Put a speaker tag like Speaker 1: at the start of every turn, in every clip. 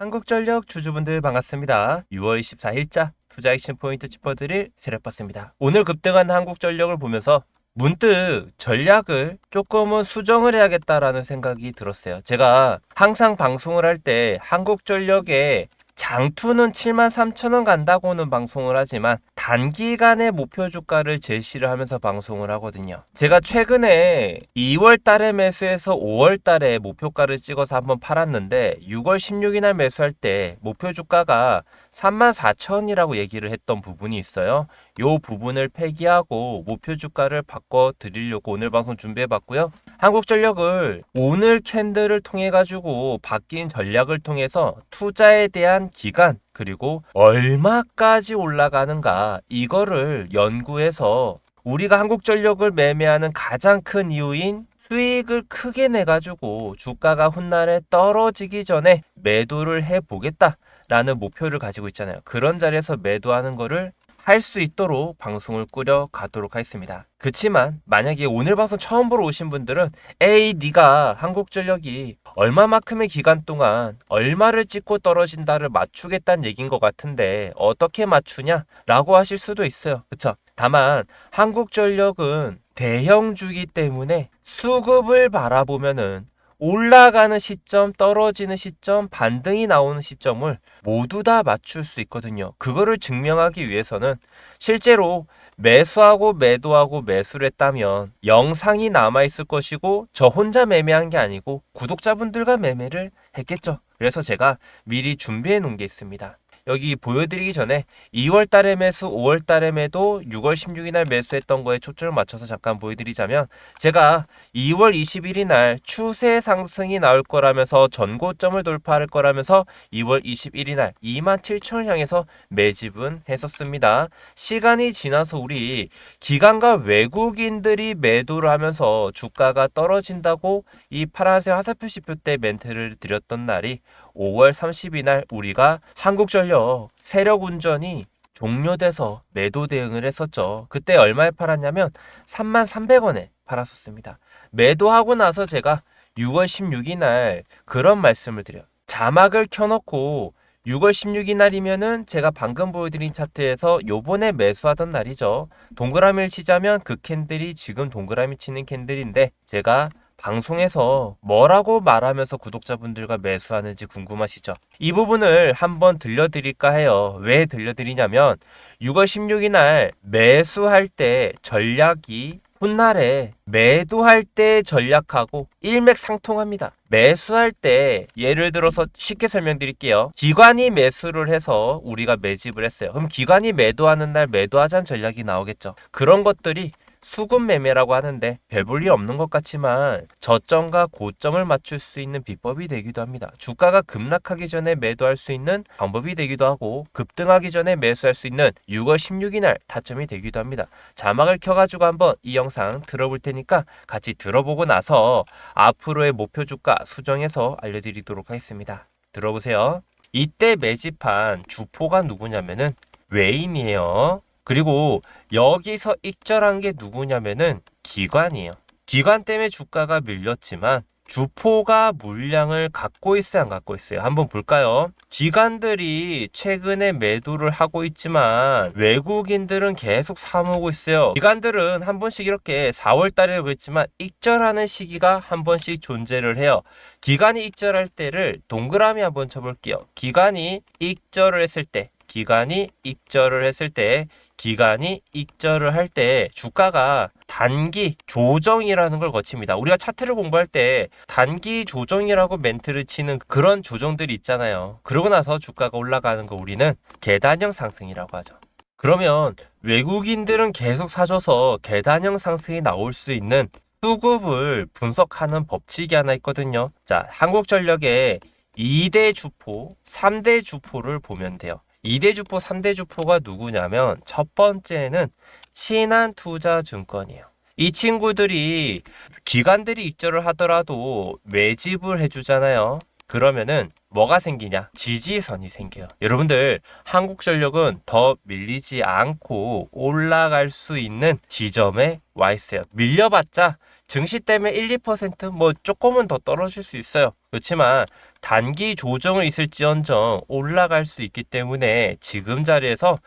Speaker 1: 한국전력 주주분들 반갑습니다. 6월 24일자 투자 액션 포인트 짚어드릴 세력버스입니다. 오늘 급등한 한국전력을 보면서 문득 전략을 조금은 수정을 해야겠다라는 생각이 들었어요. 제가 항상 방송을 할 때 한국전력의 장투는 7만 3천 원 간다고는 방송을 하지만 단기간의 목표 주가를 제시를 하면서 방송을 하거든요. 제가 최근에 2월 달에 매수해서 5월 달에 목표가를 찍어서 한번 팔았는데 6월 16일 날 매수할 때 목표 주가가 3만 4천이라고 얘기를 했던 부분이 있어요. 요 부분을 폐기하고 목표 주가를 바꿔 드리려고 오늘 방송 준비해 봤고요. 한국전력을 오늘 캔들을 통해 가지고 바뀐 전략을 통해서 투자에 대한 기간 그리고 얼마까지 올라가는가 이거를 연구해서 우리가 한국전력을 매매하는 가장 큰 이유인 수익을 크게 내 가지고 주가가 훗날에 떨어지기 전에 매도를 해 보겠다 라는 목표를 가지고 있잖아요. 그런 자리에서 매도하는 거를 할 수 있도록 방송을 꾸려 가도록 하겠습니다. 그치만 만약에 오늘 방송 처음 보러 오신 분들은 에이 네가 한국전력이 얼마만큼의 기간 동안 얼마를 찍고 떨어진다를 맞추겠다는 얘기인 것 같은데 어떻게 맞추냐? 라고 하실 수도 있어요. 그쵸? 다만 한국전력은 대형주기 때문에 수급을 바라보면은 올라가는 시점, 떨어지는 시점, 반등이 나오는 시점을 모두 다 맞출 수 있거든요. 그거를 증명하기 위해서는 실제로 매수하고 매도하고 매수를 했다면 영상이 남아있을 것이고 저 혼자 매매한 게 아니고 구독자분들과 매매를 했겠죠. 그래서 제가 미리 준비해 놓은 게 있습니다. 여기 보여드리기 전에 2월 달에 매수, 5월 달에 매도, 6월 16일 날 매수했던 거에 초점을 맞춰서 잠깐 보여드리자면 제가 2월 21일 날 추세 상승이 나올 거라면서 전고점을 돌파할 거라면서 2월 21일 날 27,000을 향해서 매집은 했었습니다. 시간이 지나서 우리 기관과 외국인들이 매도를 하면서 주가가 떨어진다고 이 파란색 화살표시표 때 멘트를 드렸던 날이 5월 30일 날 우리가 한국전력 세력 운전이 종료돼서 매도 대응을 했었죠. 그때 얼마에 팔았냐면 3만 300원에 팔았었습니다. 매도하고 나서 제가 6월 16일 날 그런 말씀을 드려요. 자막을 켜놓고 6월 16일 날이면은 제가 방금 보여드린 차트에서 요번에 매수하던 날이죠. 동그라미를 치자면 그 캔들이 지금 동그라미 치는 캔들인데 제가 방송에서 뭐라고 말하면서 구독자분들과 매수하는지 궁금하시죠? 이 부분을 한번 들려드릴까 해요. 왜 들려드리냐면 6월 16일 날 매수할 때 전략이 훗날에 매도할 때 전략하고 일맥상통합니다. 매수할 때 예를 들어서 쉽게 설명드릴게요. 기관이 매수를 해서 우리가 매집을 했어요. 그럼 기관이 매도하는 날 매도하자는 전략이 나오겠죠. 그런 것들이 수급 매매라고 하는데 별볼일 없는 것 같지만 저점과 고점을 맞출 수 있는 비법이 되기도 합니다. 주가가 급락하기 전에 매도할 수 있는 방법이 되기도 하고 급등하기 전에 매수할 수 있는 6월 16일 날 타점이 되기도 합니다. 자막을 켜가지고 한번 이 영상 들어볼 테니까 같이 들어보고 나서 앞으로의 목표 주가 수정해서 알려드리도록 하겠습니다. 들어보세요. 이때 매집한 주포가 누구냐면은 외인이에요. 그리고 여기서 익절한 게 누구냐면은 기관이에요. 기관 때문에 주가가 밀렸지만 주포가 물량을 갖고 있어요, 안 갖고 있어요? 한번 볼까요? 기관들이 최근에 매도를 하고 있지만 외국인들은 계속 사모으고 있어요. 기관들은 한 번씩 이렇게 4월 달에 그랬지만 익절하는 시기가 한 번씩 존재를 해요. 기관이 익절할 때를 동그라미 한번 쳐볼게요. 기관이 익절을 했을 때, 기관이 익절을 했을 때 기간이 익절을 할 때 주가가 단기 조정이라는 걸 거칩니다. 우리가 차트를 공부할 때 단기 조정이라고 멘트를 치는 그런 조정들이 있잖아요. 그러고 나서 주가가 올라가는 거 우리는 계단형 상승이라고 하죠. 그러면 외국인들은 계속 사줘서 계단형 상승이 나올 수 있는 수급을 분석하는 법칙이 하나 있거든요. 자, 한국전력의 2대 주포, 3대 주포를 보면 돼요. 2대 주포, 3대 주포가 누구냐면 첫 번째는 신한투자 증권이에요. 이 친구들이 기관들이 입절을 하더라도 매집을 해주잖아요. 그러면은 뭐가 생기냐? 지지선이 생겨요. 여러분들 한국전력은 더 밀리지 않고 올라갈 수 있는 지점에 와 있어요. 밀려봤자 증시 때문에 1, 2%뭐 조금은 더 떨어질 수 있어요. 그렇지만 단기 조정을 있을지언정 올라갈 수 있기 때문에 지금 자리에서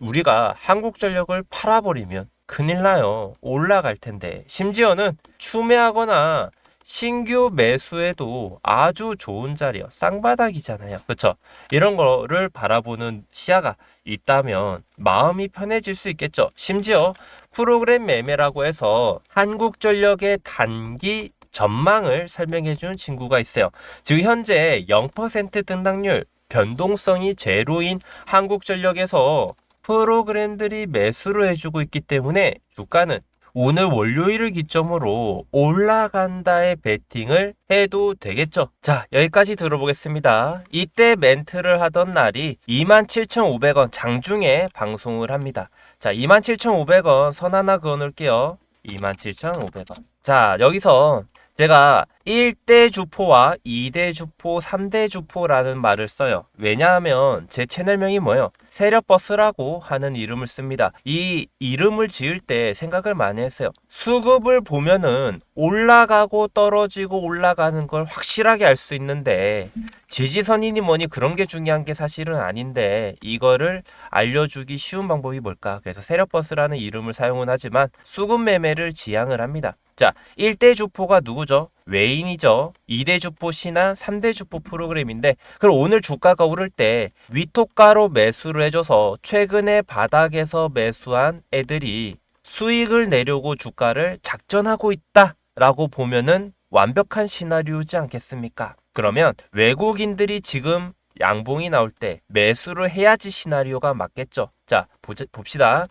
Speaker 1: 우리가 한국전력을 팔아버리면 큰일 나요. 올라갈 텐데. 심지어는 추매하거나 신규 매수에도 아주 좋은 자리요. 쌍바닥이잖아요. 그렇죠? 이런 거를 바라보는 시야가 있다면 마음이 편해질 수 있겠죠. 심지어 프로그램 매매라고 해서 한국전력의 단기 전망을 설명해 주는 친구가 있어요. 즉 현재 0% 등락률 변동성이 제로인 한국전력에서 프로그램들이 매수를 해주고 있기 때문에 주가는 오늘 월요일을 기점으로 올라간다의 베팅을 해도 되겠죠. 자, 여기까지 들어보겠습니다. 이때 멘트를 하던 날이 27,500원 장중에 방송을 합니다. 자, 27,500원 선 하나 그어 놓을게요. 27,500원. 자, 여기서 제가 1대 주포와 2대 주포, 3대 주포라는 말을 써요. 왜냐하면 제 채널명이 뭐예요? 세력버스라고 하는 이름을 씁니다. 이 이름을 지을 때 생각을 많이 했어요. 수급을 보면은 올라가고 떨어지고 올라가는 걸 확실하게 알 수 있는데 지지선이니 뭐니 그런 게 중요한 게 사실은 아닌데 이거를 알려주기 쉬운 방법이 뭘까? 그래서 세력버스라는 이름을 사용은 하지만 수급 매매를 지향을 합니다. 자, 1대 주포가 누구죠? 외인이죠. 2대 주포 신한 3대 주포 프로그램인데 그럼 오늘 주가가 오를 때 위토가로 매수를 해줘서 최근에 바닥에서 매수한 애들이 수익을 내려고 주가를 작전하고 있다 라고 보면은 완벽한 시나리오지 않겠습니까? 그러면 외국인들이 지금 양봉이 나올 때 매수를 해야지 시나리오가 맞겠죠. 자, 보자, 봅시다.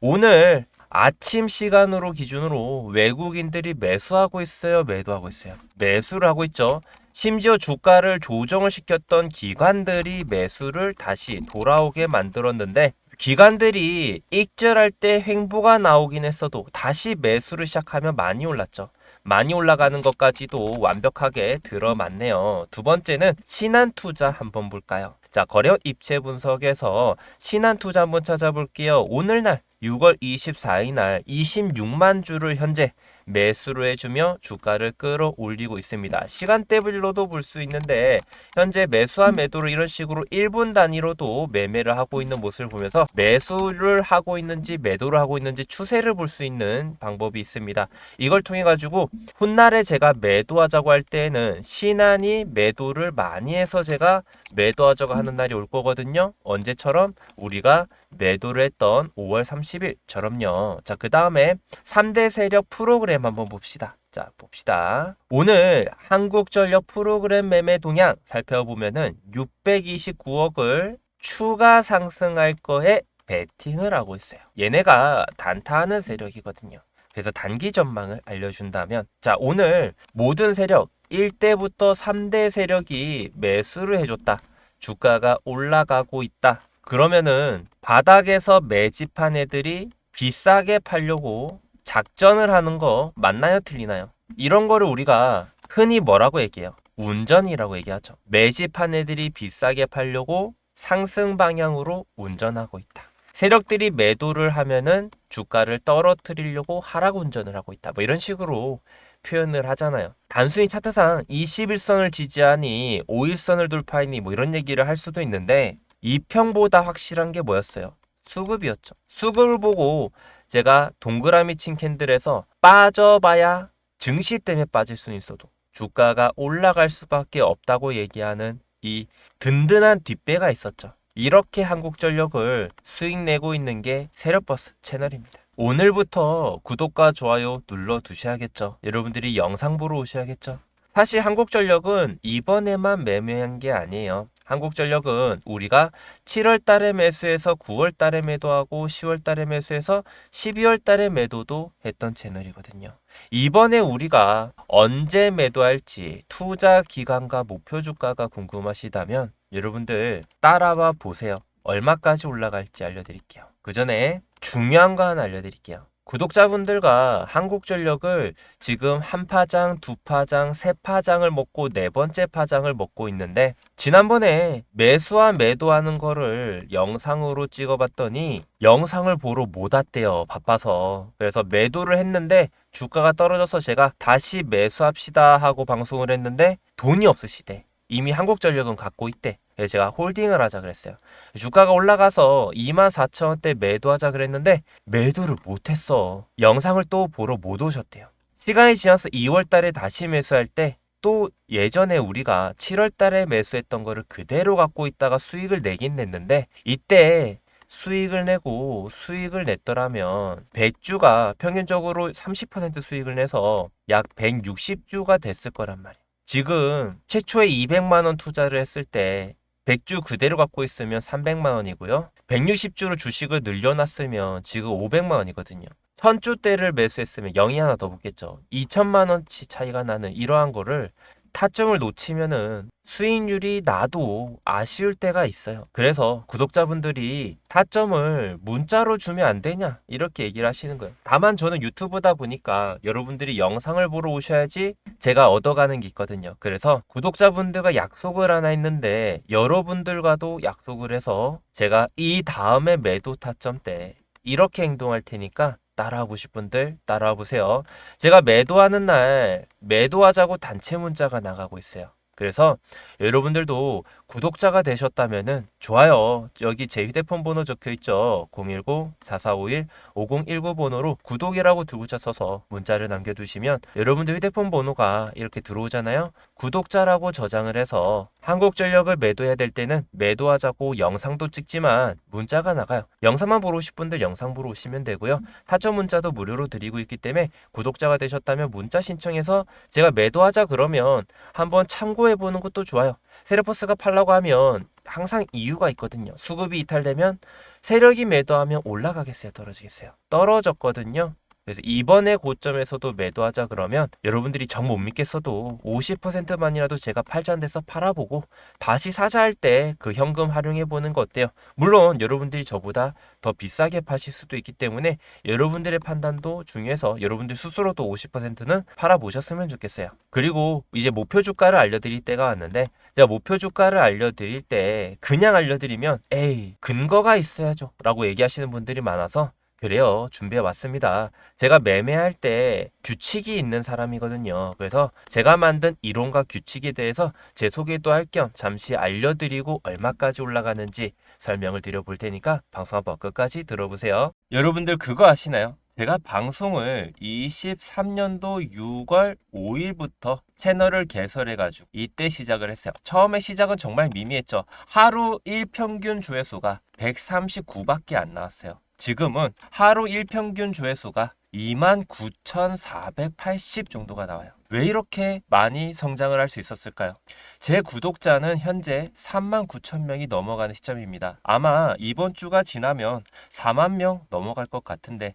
Speaker 1: 오늘 아침 시간으로 기준으로 외국인들이 매수하고 있어요, 매도하고 있어요. 매수를 하고 있죠. 심지어 주가를 조정을 시켰던 기관들이 매수를 다시 돌아오게 만들었는데 기관들이 익절할 때 횡보가 나오긴 했어도 다시 매수를 시작하면 많이 올랐죠. 많이 올라가는 것까지도 완벽하게 들어맞네요. 두 번째는 신한 투자 한번 볼까요? 자, 거래 입체 분석에서 신한 투자 한번 찾아볼게요. 오늘날 6월 24일 날 26만 주를 현재 매수를 해주며 주가를 끌어올리고 있습니다. 시간대별로도 볼 수 있는데 현재 매수와 매도를 이런 식으로 1분 단위로도 매매를 하고 있는 모습을 보면서 매수를 하고 있는지 매도를 하고 있는지 추세를 볼 수 있는 방법이 있습니다. 이걸 통해 가지고 훗날에 제가 매도하자고 할 때에는 신한이 매도를 많이 해서 제가 매도하자고 하는 날이 올 거거든요. 언제처럼 우리가 매도를 했던 5월 30 일처럼요. 자, 그 다음에 3대 세력 프로그램 한번 봅시다. 자, 봅시다. 오늘 한국전력 프로그램 매매 동향 살펴보면은 629억을 추가 상승할 거에 베팅을 하고 있어요. 얘네가 단타하는 세력이거든요. 그래서 단기 전망을 알려준다면 자, 오늘 모든 세력 1대부터 3대 세력이 매수를 해줬다. 주가가 올라가고 있다. 그러면은 바닥에서 매집한 애들이 비싸게 팔려고 작전을 하는 거 맞나요? 틀리나요? 이런 거를 우리가 흔히 뭐라고 얘기해요? 운전이라고 얘기하죠. 매집한 애들이 비싸게 팔려고 상승 방향으로 운전하고 있다. 세력들이 매도를 하면은 주가를 떨어뜨리려고 하락 운전을 하고 있다. 뭐 이런 식으로 표현을 하잖아요. 단순히 차트상 21선을 지지하니 5일선을 돌파하니 뭐 이런 얘기를 할 수도 있는데 이평보다 확실한 게 뭐였어요? 수급이었죠. 수급을 보고 제가 동그라미 친 캔들에서 빠져봐야 증시 때문에 빠질 수는 있어도 주가가 올라갈 수밖에 없다고 얘기하는 이 든든한 뒷배가 있었죠. 이렇게 한국전력을 수익 내고 있는 게 세력버스 채널입니다. 오늘부터 구독과 좋아요 눌러 두셔야겠죠. 여러분들이 영상 보러 오셔야겠죠. 사실 한국전력은 이번에만 매매한 게 아니에요. 한국전력은 우리가 7월 달에 매수해서 9월 달에 매도하고 10월 달에 매수해서 12월 달에 매도도 했던 채널이거든요. 이번에 우리가 언제 매도할지 투자 기간과 목표 주가가 궁금하시다면 여러분들 따라와 보세요. 얼마까지 올라갈지 알려드릴게요. 그 전에 중요한 거 하나 알려드릴게요. 구독자분들과 한국전력을 지금 한 파장, 두 파장, 세 파장을 먹고 네 번째 파장을 먹고 있는데 지난번에 매수와 매도하는 거를 영상으로 찍어봤더니 영상을 보러 못 왔대요. 바빠서. 그래서 매도를 했는데 주가가 떨어져서 제가 다시 매수합시다 하고 방송을 했는데 돈이 없으시대. 이미 한국전력은 갖고 있대. 그래서 제가 홀딩을 하자 그랬어요. 주가가 올라가서 24,000원대 매도하자 그랬는데 매도를 못했어. 영상을 또 보러 못 오셨대요. 시간이 지나서 2월 달에 다시 매수할 때 또 예전에 우리가 7월 달에 매수했던 거를 그대로 갖고 있다가 수익을 내긴 냈는데 이때 수익을 내고 수익을 냈더라면 100주가 평균적으로 30% 수익을 내서 약 160주가 됐을 거란 말이야. 지금 최초에 200만 원 투자를 했을 때 100주 그대로 갖고 있으면 300만 원이고요. 160주로 주식을 늘려놨으면 지금 500만 원이거든요. 1000주 대를 매수했으면 0이 하나 더 붙겠죠. 2천만 원치 차이가 나는 이러한 거를 타점을 놓치면은 수익률이 나도 아쉬울 때가 있어요. 그래서 구독자분들이 타점을 문자로 주면 안 되냐 이렇게 얘기를 하시는 거예요. 다만 저는 유튜브다 보니까 여러분들이 영상을 보러 오셔야지 제가 얻어가는 게 있거든요. 그래서 구독자분들과 약속을 하나 했는데 여러분들과도 약속을 해서 제가 이 다음에 매도 타점 때 이렇게 행동할 테니까 따라하고 싶은 분들 따라와 보세요. 제가 매도하는 날 매도하자고 단체 문자가 나가고 있어요. 그래서 여러분들도 구독자가 되셨다면은 좋아요. 여기 제 휴대폰 번호 적혀 있죠. 010-4451-5019 번호로 구독이라고 두 글자 써서 문자를 남겨두시면 여러분들 휴대폰 번호가 이렇게 들어오잖아요. 구독자라고 저장을 해서 한국전력을 매도해야 될 때는 매도하자고 영상도 찍지만 문자가 나가요. 영상만 보러 오실 분들 영상 보러 오시면 되고요. 타점 문자도 무료로 드리고 있기 때문에 구독자가 되셨다면 문자 신청해서 제가 매도하자 그러면 한번 참고해 보는 것도 좋아요. 세레포스가 팔 라고 하면 항상 이유가 있거든요. 수급이 이탈되면 세력이 매도하면 올라가겠어요, 떨어지겠어요? 떨어졌거든요. 그래서 이번에 고점에서도 매도하자 그러면 여러분들이 정 못 믿겠어도 50%만이라도 제가 팔자한 데서 팔아보고 다시 사자 할 때 그 현금 활용해 보는 거 어때요? 물론 여러분들이 저보다 더 비싸게 파실 수도 있기 때문에 여러분들의 판단도 중요해서 여러분들 스스로도 50%는 팔아보셨으면 좋겠어요. 그리고 이제 목표 주가를 알려드릴 때가 왔는데 제가 목표 주가를 알려드릴 때 그냥 알려드리면 에이 근거가 있어야죠 라고 얘기하시는 분들이 많아서 그래요. 준비해 왔습니다. 제가 매매할 때 규칙이 있는 사람이거든요. 그래서 제가 만든 이론과 규칙에 대해서 제 소개도 할 겸 잠시 알려드리고 얼마까지 올라가는지 설명을 드려볼 테니까 방송 한번 끝까지 들어보세요. 여러분들 그거 아시나요? 제가 방송을 23년도 6월 5일부터 채널을 개설해가지고 이때 시작을 했어요. 처음에 시작은 정말 미미했죠. 하루 1평균 조회수가 139밖에 안 나왔어요. 지금은 하루 일평균 조회수가 29,480 정도가 나와요. 왜 이렇게 많이 성장을 할 수 있었을까요? 제 구독자는 현재 3만 9천 명이 넘어가는 시점입니다. 아마 이번 주가 지나면 4만 명 넘어갈 것 같은데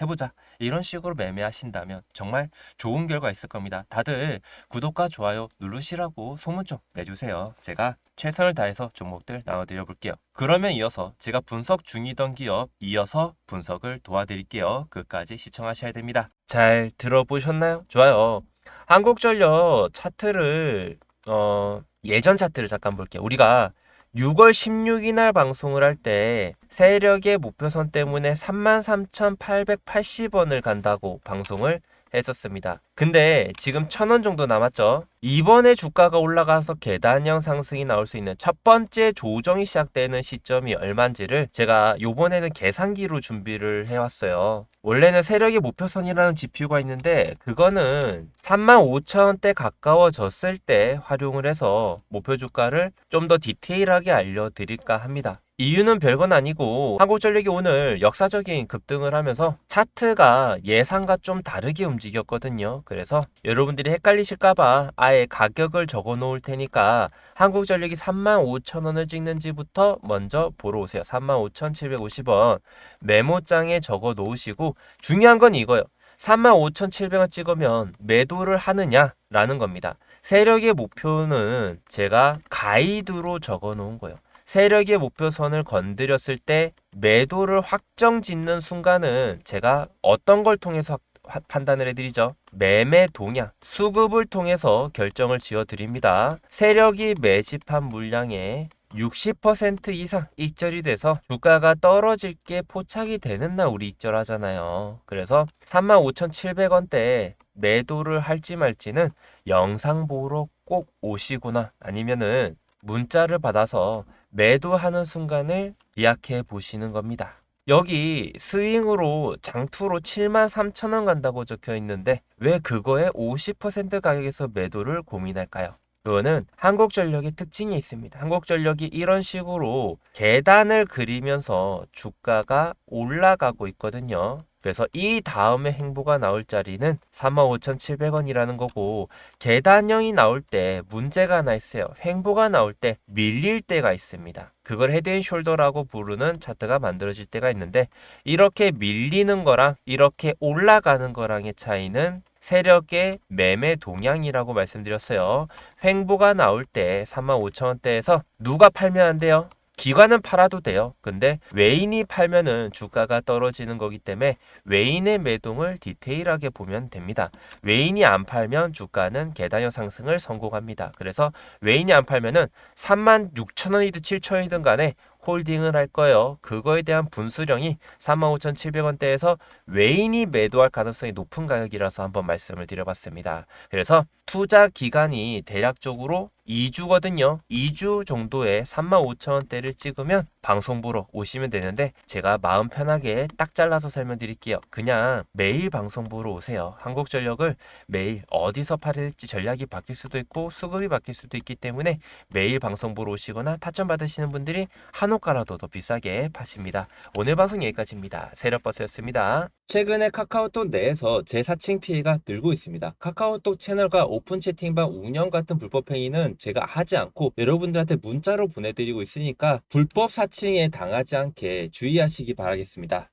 Speaker 1: 해보자. 이런 식으로 매매하신다면 정말 좋은 결과 있을 겁니다. 다들 구독과 좋아요 누르시라고 소문 좀 내주세요. 제가 최선을 다해서 종목들 나눠드려 볼게요. 그러면 이어서 제가 분석 중이던 기업 이어서 분석을 도와드릴게요. 끝까지 시청하셔야 됩니다. 잘 들어보셨나요? 좋아요. 한국전력 차트를 어, 예전 차트를 잠깐 볼게요. 우리가 6월 16일 날 방송을 할 때 세력의 목표선 때문에 33,880원을 간다고 방송을 했었습니다. 근데 지금 1,000원 정도 남았죠. 이번에 주가가 올라가서 계단형 상승이 나올 수 있는 첫 번째 조정이 시작되는 시점이 얼마인지를 제가 요번에는 계산기로 준비를 해왔어요. 원래는 세력의 목표선이라는 지표가 있는데 그거는 35,000원대 가까워졌을 때 활용을 해서 목표 주가를 좀 더 디테일하게 알려드릴까 합니다. 이유는 별건 아니고 한국전력이 오늘 역사적인 급등을 하면서 차트가 예상과 좀 다르게 움직였거든요. 그래서 여러분들이 헷갈리실까봐 아예 가격을 적어 놓을 테니까 한국전력이 35,000원을 찍는지부터 먼저 보러 오세요. 35,750원 메모장에 적어 놓으시고 중요한 건 이거예요. 35,700원 찍으면 매도를 하느냐라는 겁니다. 세력의 목표는 제가 가이드로 적어 놓은 거예요. 세력의 목표선을 건드렸을 때 매도를 확정 짓는 순간은 제가 어떤 걸 통해서 화- 판단을 해드리죠. 매매 동향, 수급을 통해서 결정을 지어 드립니다. 세력이 매집한 물량의 60% 이상 익절이 돼서 주가가 떨어질 게 포착이 되는 날 우리 익절하잖아요. 그래서 35,700원대에 매도를 할지 말지는 영상 보러 꼭 오시거나 아니면은 문자를 받아서 매도하는 순간을 예약해 보시는 겁니다. 여기 스윙으로 장투로 7만 3천 원 간다고 적혀 있는데 왜 그거에 50% 가격에서 매도를 고민할까요? 그거는 한국전력의 특징이 있습니다. 한국전력이 이런 식으로 계단을 그리면서 주가가 올라가고 있거든요. 그래서 이 다음에 행보가 나올 자리는 35,700원이라는 거고 계단형이 나올 때 문제가 하나 있어요. 횡보가 나올 때 밀릴 때가 있습니다. 그걸 헤드앤숄더라고 부르는 차트가 만들어질 때가 있는데 이렇게 밀리는 거랑 이렇게 올라가는 거랑의 차이는 세력의 매매 동향이라고 말씀드렸어요. 횡보가 나올 때 35,000원대에서 누가 팔면 안 돼요? 기관은 팔아도 돼요. 근데 외인이 팔면은 주가가 떨어지는 거기 때문에 외인의 매동을 디테일하게 보면 됩니다. 외인이 안 팔면 주가는 계단형 상승을 성공합니다. 그래서 외인이 안 팔면은 3만 6천 원이든 7천 원이든 간에 홀딩을 할 거예요. 그거에 대한 분수령이 35,700원대에서 외인이 매도할 가능성이 높은 가격이라서 한번 말씀을 드려봤습니다. 그래서 투자 기간이 대략적으로 2주거든요. 2주 정도에 35,000원대를 찍으면 방송 보러 오시면 되는데 제가 마음 편하게 딱 잘라서 설명드릴게요. 그냥 매일 방송 보러 오세요. 한국전력을 매일 어디서 될지 전략이 바뀔 수도 있고 수급이 바뀔 수도 있기 때문에 매일 방송 보러 오시거나 타점 받으시는 분들이 한 호가라도 더 비싸게 파십니다. 오늘 방송 여기까지입니다. 세력버스였습니다. 최근에 카카오톡 내에서 제 사칭 피해가 늘고 있습니다. 카카오톡 채널과 오픈 채팅방 운영 같은 불법 행위는 제가 하지 않고 여러분들한테 문자로 보내드리고 있으니까 불법 사칭에 당하지 않게 주의하시기 바라겠습니다.